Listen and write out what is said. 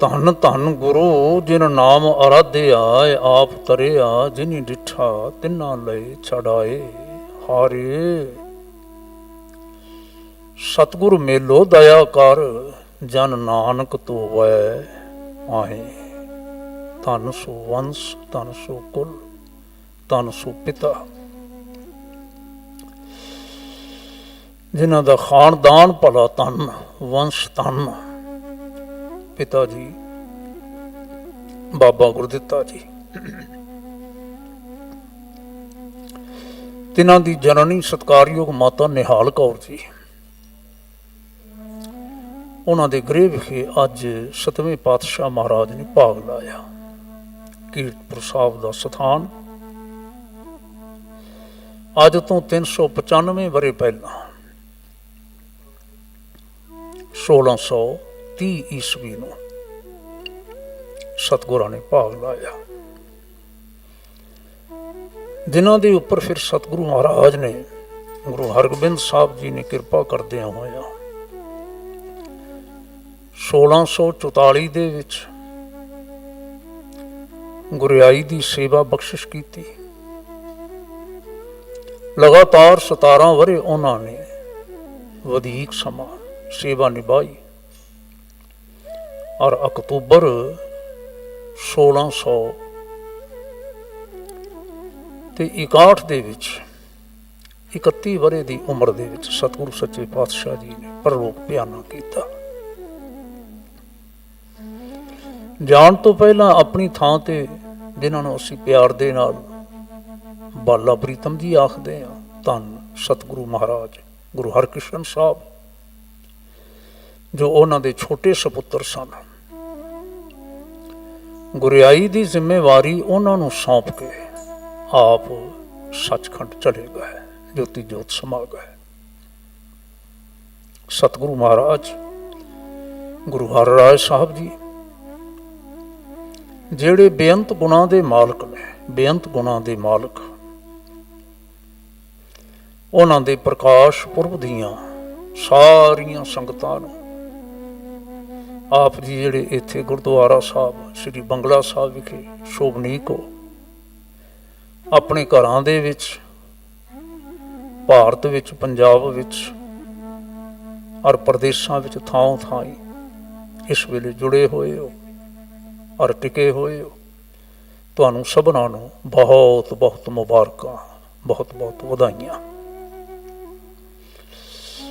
ਧੰਨ ਧੰਨ ਗੁਰੂ, ਜਿਨ ਨਾਮ ਅਰਾਧਿਆ, ਆਪ ਤਰਿਆ, ਜਿਨੀ ਡਿਠਾ, ਤਿਨਾ ਲਈ ਛੜਾਏ ਹਾਰੇ। ਸਤਿਗੁਰ ਮੇਲੋ ਦਇਆ ਕਰ, ਜਨ ਨਾਨਕ ਤੋਵੈ ਆਏ ਧੰਨ ਸੋ ਵੰਸ, ਧੰਨ ਸੋ ਕੁਲ, ਧੰਨ ਸੋ ਪਿਤਾ। ਜਿਨ੍ਹਾਂ ਦਾ ਖਾਨਦਾਨ ਭਲਾ ਧੰਨ, ਵੰਸ਼ ਧੰਨ। ਪਿਤਾ ਜੀ, ਬਾਬਾ ਗੁਰਦਿੱਤਾ ਜੀ। ਤਿਨਾਂ ਦੀ ਜਨਨੀ ਸਤਕਾਰਯੋਗ ਮਾਤਾ ਨਿਹਾਲ ਕੌਰ ਜੀ। ਉਹਨਾਂ ਦੇ ਗ੍ਰਹਿ ਵਿਖੇ ਅੱਜ ਸਤਵੇਂ ਪਾਤਸ਼ਾਹ ਮਹਾਰਾਜ ਨੇ ਭਾਗ ਲਾਇਆ। ਕੀਰਤਪੁਰ ਸਾਹਿਬ ਦਾ ਸਥਾਨ। ਅੱਜ ਤੋਂ 395 ਵਰੇ ਪਹਿਲਾਂ 1630 ਈਸਵੀ ਨੂੰ। ਸਤਗੁਰਾਂ ਨੇ ਭਾਗ ਲਾਇਆ। ਦਿਨਾਂ ਦੇ ਉੱਪਰ ਫਿਰ ਸਤਿਗੁਰੂ ਮਹਾਰਾਜ ਨੇ ਗੁਰੂ ਹਰਗੋਬਿੰਦ ਸਾਹਿਬ ਜੀ ਨੇ ਕਿਰਪਾ ਕਰਦਿਆਂ ਹੋਇਆ 1644 ਦੇ ਵਿੱਚ ਗੁਰਿਆਈ ਦੀ ਸੇਵਾ ਬਖਸ਼ਿਸ਼ ਕੀਤੀ। ਲਗਾਤਾਰ 17 ਵਰੇ ਉਹਨਾਂ ਨੇ ਵਧੇਕ ਸਮਾਂ ਸੇਵਾ ਨਿਭਾਈ। ਔਰ ਅਕਤੂਬਰ 1600 ਤੇ 61 ਦੇ ਵਿੱਚ 31 ਵਰੇ ਦੀ ਉਮਰ ਦੇ ਵਿੱਚ ਸਤਿਗੁਰੂ ਸੱਚੇ ਪਾਤਸ਼ਾਹ ਜੀ ਨੇ ਪਰਲੋਕ ਪਿਆਨਾ ਕੀਤਾ। ਜਾਣ ਤੋਂ ਪਹਿਲਾਂ ਆਪਣੀ ਥਾਂ ਤੇ ਜਿਨ੍ਹਾਂ ਨੂੰ ਅਸੀਂ ਪਿਆਰ ਦੇ ਨਾਲ ਬਾਲਾ ਪ੍ਰੀਤਮ ਜੀ ਆਖਦੇ ਆ ਧੰਨ ਸਤਿਗੁਰੂ ਮਹਾਰਾਜ, ਗੁਰੂ ਹਰਕ੍ਰਿਸ਼ਨ ਸਾਹਿਬ। ਜੋ ਉਹਨਾਂ ਦੇ ਛੋਟੇ ਸੁਪੁੱਤਰ ਸਨ। ਗੁਰਿਆਈ ਦੀ ਜ਼ਿੰਮੇਵਾਰੀ ਉਹਨਾਂ ਨੂੰ ਸੌਂਪ ਕੇ ਆਪ ਸੱਚਖੰਡ ਚਲੇ ਗਏ ਜੋਤੀ ਜੋਤ ਸਮਾ ਗਏ। ਸਤਿਗੁਰੂ ਮਹਾਰਾਜ, ਗੁਰੂ ਹਰਰਾਜ ਸਾਹਿਬ ਜੀ, ਜਿਹੜੇ ਬੇਅੰਤ ਗੁਣਾਂ ਦੇ ਮਾਲਕ ਨੇ, ਬੇਅੰਤ ਗੁਣਾਂ ਦੇ ਮਾਲਕ, ਉਹਨਾਂ ਦੇ ਪ੍ਰਕਾਸ਼ ਪੁਰਬ ਦੀਆਂ ਸਾਰੀਆਂ ਸੰਗਤਾਂ ਨੂੰ ਆਪ ਜੀ ਜਿਹੜੇ ਇੱਥੇ ਗੁਰਦੁਆਰਾ ਸਾਹਿਬ, ਸ੍ਰੀ ਬੰਗਲਾ ਸਾਹਿਬ ਵਿਖੇ ਸ਼ੋਭਨੀਕ ਹੋ, ਆਪਣੇ ਘਰਾਂ ਦੇ ਵਿੱਚ, ਭਾਰਤ ਵਿੱਚ, ਪੰਜਾਬ ਵਿੱਚ ਔਰ ਪ੍ਰਦੇਸ਼ਾਂ ਵਿੱਚ ਥਾਂ ਥਾਂ ਇਸ ਵੇਲੇ ਜੁੜੇ ਹੋਏ ਹੋ ਔਰ ਟਿਕੇ ਹੋਏ ਹੋ, ਤੁਹਾਨੂੰ ਸਭਨਾਂ ਨੂੰ ਬਹੁਤ ਬਹੁਤ ਮੁਬਾਰਕਾਂ ਬਹੁਤ ਬਹੁਤ ਵਧਾਈਆਂ।